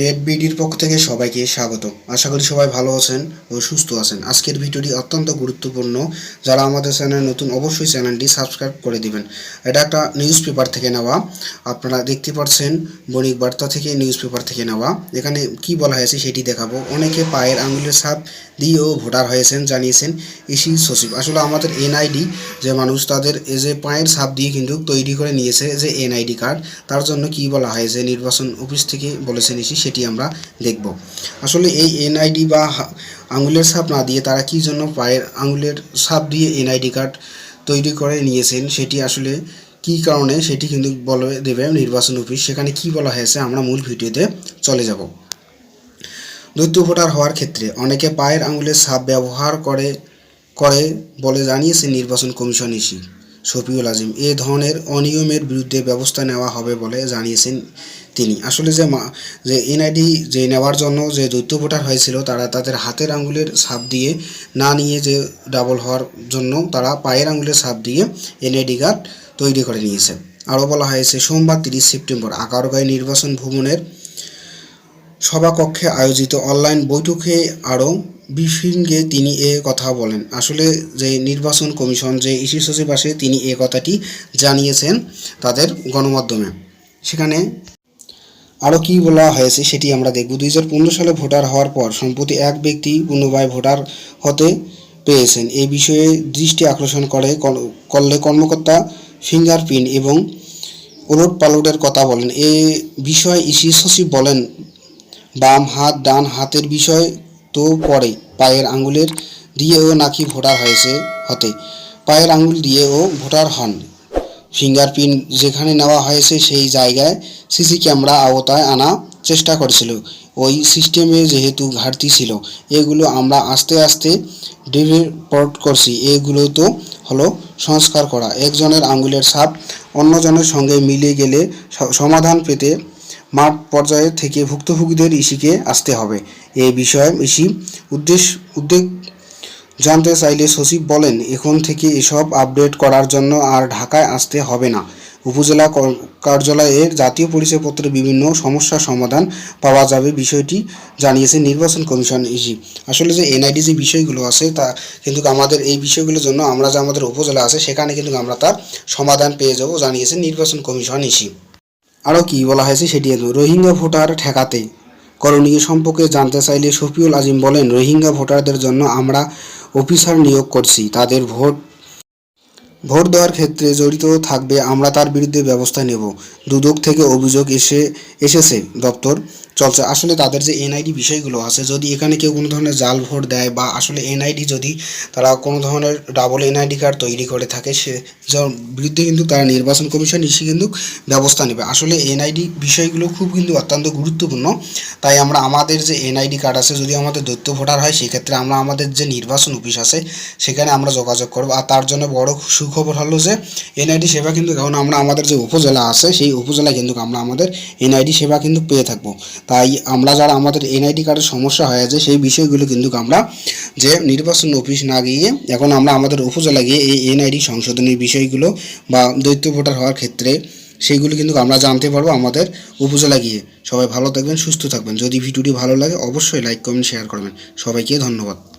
Net বিডির পক্ষ থেকে সবাইকে স্বাগত। আশা করি সবাই ভালো আছেন ও সুস্থ আছেন। আজকের ভিডিওটি অত্যন্ত গুরুত্বপূর্ণ। যারা আমাদের চ্যানেল নতুন, অবশ্যই চ্যানেলটি সাবস্ক্রাইব করে দিবেন। এটা একটা নিউজ পেপার থেকে নেওয়া। আপনারা দেখতে পাচ্ছেন বণিক বার্তা থেকে নিউজ পেপার থেকে নেওয়া। এখানে কি বলা হয়েছে সেটি দেখাবো। অনেকে পায়ের আঙুলের ছাপ দিয়েও ভোটার হয়েছেন, জানিয়েছেন ইসি সচিব। আসলে আমাদের এনআইডি যে মানুষ, তাদের যে পায়ের ছাপ দিয়ে কিন্তু তৈরি করে নিয়েছে যে এনআইডি কার্ড, তার জন্য কি বলা হয়েছে নির্বাচন অফিস থেকে বলেছেন ইসি সেটি আমরা দেখব। আসলে এই এনআইডি বা আঙুলের ছাপ না দিয়ে তারা কি জন্য পায়ের আঙুলের ছাপ দিয়ে এনআইডি কার্ড তৈরি করে নিয়েছেন, সেটি আসলে কি কারণে, সেটি কিন্তু বলে দেবে নির্বাচন অফিস। সেখানে কি বলা হয়েছে, আমরা মূল ভিডিওতে চলে যাব। দ্বৈত ভোটার হওয়ার ক্ষেত্রে অনেকে পায়ের আঙুলের ছাপ ব্যবহার করে করে বলে জানিয়েছে নির্বাচন কমিশন ইসি শফিউল আজিম। এ ধরনের অনিয়মের বিরুদ্ধে ব্যবস্থা নেওয়া হবে বলে জানিয়েছেন তিনি। আসলে যে মা যে এনআইডি যে নেওয়ার জন্য যে দ্বৈত ভোটার হয়েছিল, তারা তাদের হাতের আঙুলের ছাপ দিয়ে না নিয়ে যে ডাবল হওয়ার জন্য তারা পায়ের আঙুলের ছাপ দিয়ে এনআইডি কার্ড তৈরি করে নিয়েছে। আরও বলা হয়েছে, সোমবার তিরিশ সেপ্টেম্বর আগারগাঁও নির্বাচন ভবনের সভাকক্ষে আয়োজিত অনলাইন বৈঠকে আরও ব্রিফিংয়ে তিনি এ কথা বলেন। আসলে যে নির্বাচন কমিশন, যে ইসি সচিব আসে, তিনি এ কথাটি জানিয়েছেন তাদের গণমাধ্যমে। সেখানে আরও কী বলা হয়েছে সেটি আমরা দেখব। দুই হাজার পনেরো সালে ভোটার হওয়ার পর সম্প্রতি এক ব্যক্তি পুনরায় ভোটার হতে পেয়েছেন। এই বিষয়ে দৃষ্টি আকর্ষণ করে করলে কর্মকর্তা ফিঙ্গারপ্রিন্ট এবং ওলট পালটের কথা বলেন। এ বিষয়ে ইসি সচিব বলেন বাম হাত ডান হাতের বিষয় তো পরে পায়ের আঙ্গুলের দিয়েও নাকি ভোটার হয়েছে হতে। পায়ের আঙ্গুল দিয়েও ভোটার হন। ফিঙ্গারপ্রিন্ট যেখানে নেওয়া হয়েছে সেই জায়গায় সিসি ক্যামেরা আওতায় আনা চেষ্টা করেছিল। ওই সিস্টেমে যেহেতু ঘাটতি ছিল, এগুলো আমরা আস্তে আস্তে ডেভেলপ করছি। এগুলো তো হলো সংস্কার করা। একজনের আঙ্গুলের ছাপ অন্যজনের সঙ্গে মিলে গেলে সমাধান পেতে মাঠ পর্যায়ে থেকে ভুক্তভোগীদের ইসিকে আসতে হবে। এই বিষয়ে ইসি উদ্দেশ্য, উদ্বেগ জানতে চাইলে সচিব বলেন, এখন থেকে এসব আপডেট করার জন্য আর ঢাকায় আসতে হবে না। উপজেলা কর- কার্যালয়ের জাতীয় পরিচয়পত্রে বিভিন্ন সমস্যার সমাধান পাওয়া যাবে বিষয়টি জানিয়েছে নির্বাচন কমিশন ইসি। আসলে যে এনআইডি যে বিষয়গুলো আছে তা কিন্তু আমাদের এই বিষয়গুলোর জন্য আমরা যে আমাদের উপজেলা আছে সেখানে কিন্তু আমরা তার সমাধান পেয়ে যাব জানিয়েছে নির্বাচন কমিশন ইসি। আরও কি বলা হয়েছে সেটি রোহিঙ্গা ভোটার ঠেকাতে। করণীয় সম্পর্কে জানতে চাইলে শফিউল আজিম বলেন, রোহিঙ্গা ভোটারদের জন্য আমরা অফিসার নিয়োগ করছি, তাদের ভোট ভোট দেওয়ার ক্ষেত্রে জড়িত থাকবে, আমরা তার বিরুদ্ধে ব্যবস্থা নেব। দুদক থেকে অভিযোগ এসে, এসেছে। দপ্তর চলছে। আসলে তাদের যে এনআইডি বিষয়গুলো আছে, যদি এখানে কেউ কোনো ধরনের জাল ভোট দেয় বা আসলে এনআইডি যদি তারা কোনো ধরনের ডাবল এনআইডি কার্ড তৈরি করে থাকে, সে বিরুদ্ধে কিন্তু তারা নির্বাচন কমিশন এসে কিন্তু ব্যবস্থা নেবে। আসলে এনআইডি বিষয়গুলো খুব কিন্তু অত্যন্ত গুরুত্বপূর্ণ। তাই আমরা, আমাদের যে এনআইডি কার্ড আছে, যদি আমাদের দৈত্য ভোটার হয়, সেক্ষেত্রে আমরা আমাদের যে নির্বাচন অফিস আছে, সেখানে আমরা যোগাযোগ করব। আর তার জন্য বড় সুখবর হলো যে এনআইডি সেবা কিন্তু এখন আমরা, আমাদের যে উপজেলা আছে, সেই উপজেলায় কিন্তু আমরা আমাদের এনআইডি সেবা কিন্তু পেয়ে থাকব। তাই আমরা যারা আমাদের এনআইডি কার্ডের সমস্যা হয়ে যায় সেই বিষয়গুলো কিন্তু আমরা যে নির্বাচন অফিস না গিয়ে এখন আমরা আমাদের উপজেলা গিয়ে এই এনআইডি সংশোধনের বিষয়গুলো বা দৈত্য ভোটার হওয়ার ক্ষেত্রে সেইগুলো কিন্তু আমরা জানতে পারব আমাদের উপজেলা গিয়ে। সবাই ভালো থাকবেন, সুস্থ থাকবেন। যদি ভিডিওটি ভালো লাগে, অবশ্যই লাইক কমেন্ট শেয়ার করবেন। সবাইকে ধন্যবাদ।